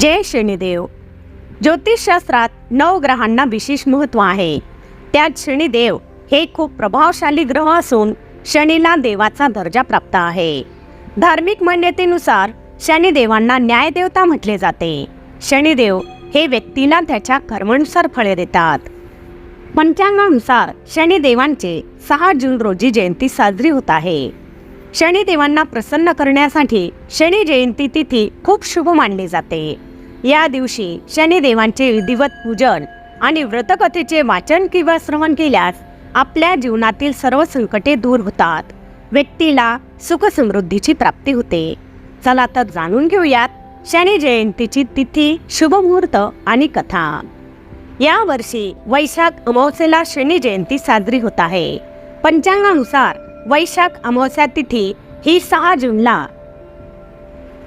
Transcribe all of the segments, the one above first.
जय शनिदेव. ज्योतिषशास्त्रात नऊ ग्रहांना विशेष महत्त्व आहे. त्यात शनिदेव हे खूप प्रभावशाली ग्रह असून शनीला देवाचा दर्जा प्राप्त आहे. धार्मिक मान्यतेनुसार शनिदेवांना न्यायदेवता म्हटले जाते. शनिदेव हे व्यक्तीला त्याच्या कर्मानुसार फळे देतात. पंचांगानुसार शनिदेवांचे सहा जून रोजी जयंती साजरी होत आहे. शनिदेवांना प्रसन्न करण्यासाठी शनी जयंती तिथी खूप शुभ मानली जाते. या दिवशी शनिदेवांचे विधिवत पूजन आणि व्रतकथेचे वाचन किंवा श्रवण केल्यास आपल्या जीवनातील सर्व संकटे दूर होतात. व्यक्तीला सुखसमृद्धीची प्राप्ती होते. चला तर जाणून घेऊयात शनी जयंतीची तिथी शुभ मुहूर्त आणि कथा. या वर्षी वैशाख अमावस्येला शनी जयंती साजरी होत आहे. पंचांगानुसार वैशाख अमावस्या तिथी ही सहा जूनला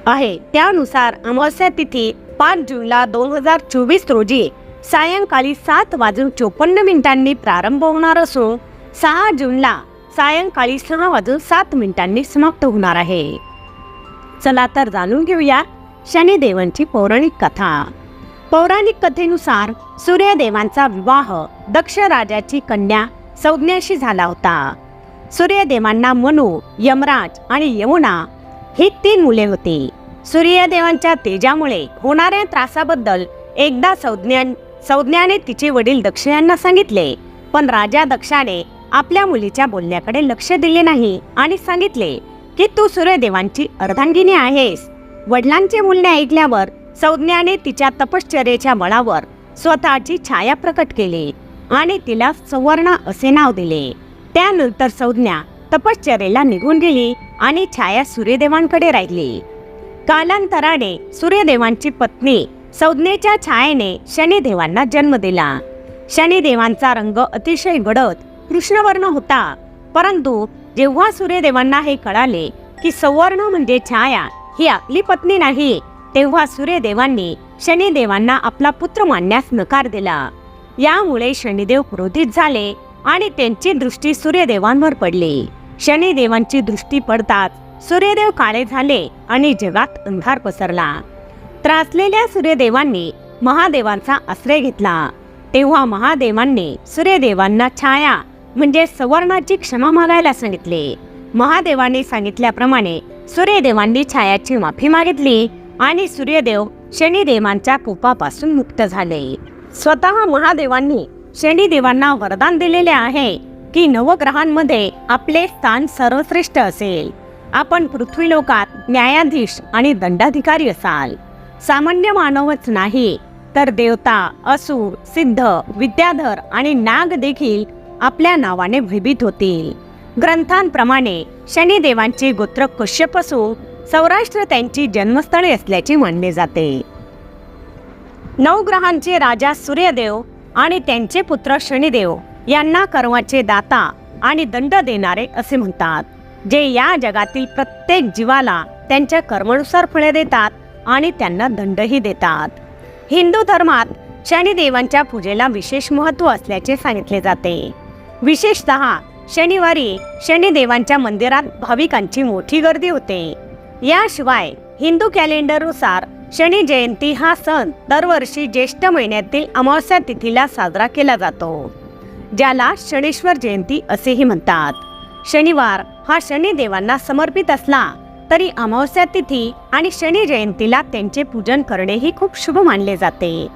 आहे. त्यानुसार अमावस्या तिथी पाच जूनला दोन हजार चोवीस रोजी सायंकाळी सात वाजून चोपन्न मिनिटांनी प्रारंभ होणार असून सहा जूनला सायंकाळी सहा वाजून सात मिनिटांनी समाप्त होणार आहे. चला तर जाणून घेऊया शनिदेवांची पौराणिक कथा. पौराणिक कथेनुसार सूर्यदेवांचा विवाह दक्ष राजाची कन्या संज्ञाशी झाला होता. सूर्यदेवांना मनु यमराज आणि यमुना ही तीन मुले होती. सूर्यदेवांच्या तेजामुळे होणाऱ्या त्रासाबद्दल एकदा संज्ञा संज्ञाने तिचे वडील दक्ष यांना सांगितले पण राजा दक्षाने आपल्या मुलीच्या बोलण्याकडे लक्ष दिले नाही आणि सांगितले की तू सूर्यदेवांची अर्धांगिनी आहेस. वडिलांचे बोलणे ऐकल्यावर संज्ञाने तिच्या तपश्चर्येच्या बळावर स्वतःची छाया प्रकट केली आणि तिला सवर्णा असे नाव दिले. त्यानंतर संज्ञा तपश्चर्येला निघून गेली आणि छाया सूर्यदेवांकडे राहिली. कालांतराने सूर्यदेवांची पत्नी संज्ञेच्या छायेने शनिदेवांना जन्म दिला. शनिदेवांचा रंग अतिशय गडद कृष्णवर्ण होता. परंतु जेव्हा सूर्यदेवांना हे कळाले की सवर्ण म्हणजे छाया ही आपली पत्नी नाही तेव्हा सूर्यदेवांनी शनिदेवांना आपला पुत्र मानण्यास नकार दिला. यामुळे शनिदेव क्रोधित झाले आणि त्यांची दृष्टी सूर्यदेवांवर पडली. शनिदेवांची दृष्टी पडताच सूर्यदेव काळे झाले आणि जगात अंधार पसरला. त्रासलेल्या सूर्यदेवांनी महादेवांचा आश्रय घेतला. तेव्हा महादेवांनी सूर्यदेवांना छाया म्हणजे सवर्णाची क्षमा मागायला सांगितले. महादेवांनी सांगितल्याप्रमाणे सूर्यदेवांनी छायाची माफी मागितली आणि सूर्यदेव शनिदेवांच्या कोपापासून मुक्त झाले. स्वतः महादेवांनी शनिदेवांना वरदान दिलेले आहे की नवग्रहांमध्ये आपले स्थान सर्वश्रेष्ठ असेल. आपण पृथ्वीलोकात न्यायाधीश आणि दंडाधिकारी असाल. सामान्य मानवच नाही तर देवता असुर सिद्ध विद्याधर आणि नाग देखील आपल्या नावाने भयभीत होतील. ग्रंथांप्रमाणे शनिदेवांचे गोत्र कश्यप असून सौराष्ट्र त्यांची जन्मस्थळे असल्याचे मानले जाते. नवग्रहांचे राजा सूर्यदेव आणि त्यांचे पुत्र शनिदेव यांना कर्माचे दाता आणि दंड देणारे असे म्हणतात जे या जगातील प्रत्येक जीवाला त्यांच्या कर्मानुसार फळे देतात आणि त्यांना दंडही देतात. हिंदू धर्मात शनिदेवांच्या पूजेला विशेष महत्त्व असल्याचे सांगितले जाते. विशेषत शनिवारी शनिदेवांच्या मंदिरात भाविकांची मोठी गर्दी होते. याशिवाय हिंदू कॅलेंडरनुसार शनी जयंती हा सण दरवर्षी ज्येष्ठ महिन्यातील अमावस्या तिथीला साजरा केला जातो ज्याला शनेश्वर जयंती असेही म्हणतात. शनिवार हा शनिदेवांना समर्पित असला तरी अमावस्या तिथी आणि शनी जयंतीला त्यांचे पूजन करणेही खूप शुभ मानले जाते.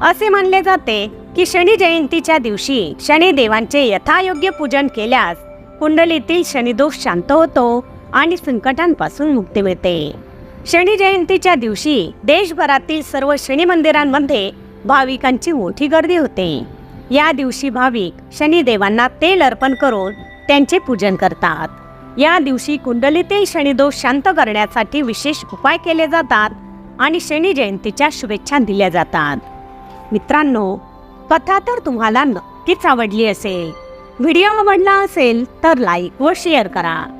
असे मानले जाते की शनी जयंतीच्या दिवशी शनिदेवांचे यथायोग्य पूजन केल्यास कुंडलीतील शनिदोष शांत होतो आणि संकटांपासून मुक्ती मिळते. शनी जयंतीच्या दिवशी देशभरातील सर्व शनी मंदिरांमध्ये भाविकांची मोठी गर्दी होते. या दिवशी भाविक शनिदेवांना तेल अर्पण करून त्यांचे पूजन करतात. या दिवशी कुंडलीतील शनिदोष शांत करण्यासाठी विशेष उपाय केले जातात आणि शनी जयंतीच्या शुभेच्छा दिल्या जातात. मित्रांनो कथा तर तुम्हाला नक्कीच आवडली असेल. व्हिडिओ आवडला असेल तर लाईक व शेअर करा.